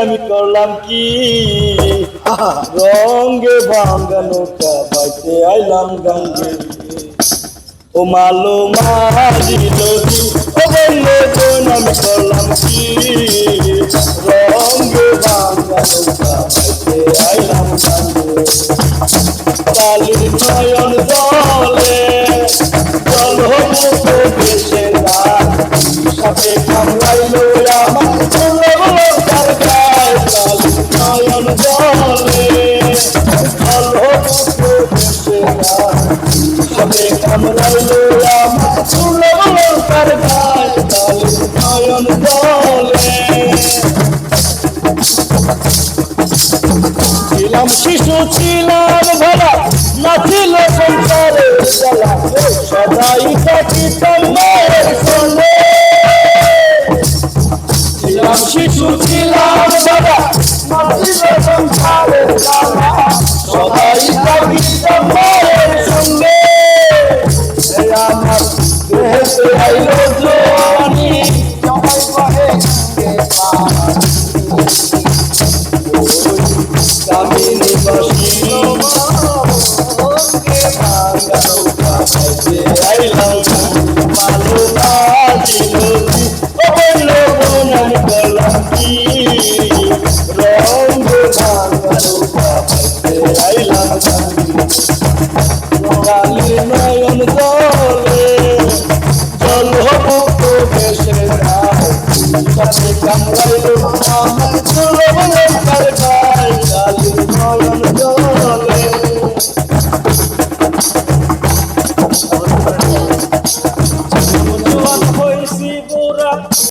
আমি করলাম কি রঙ্গে ভাঙ্গা নৌকা বাইতে আইলাম গঙ্গে ও মালো মাঝিল জি বললে আমি করলাম কি রঙ্গে ভাঙ্গা নৌকা বাইতে আইলাম গঙ্গে জলে জল মুখ দেশে না সাপে কামড়াইলো আমার তার গায়ে কালির নয়ন জলে জল মুখ দেশে না সাপে কামড়াইলো আমার তার গায়ে কালির নয়ন ছিলাম শিশু ছিলাম ভরা নাছিল সংসারে জ্বালা। সদাই কাটিতাম মায়ের সঙ্গে। ছিলাম শিশু ছিলাম ভরা নাছিল সংসারে জ্বালা। সদাই কাটিতাম মায়ের সঙ্গে। আমার নয়ন জলে জল মুক্ত বেশে কামড়াইলো আমার চুলো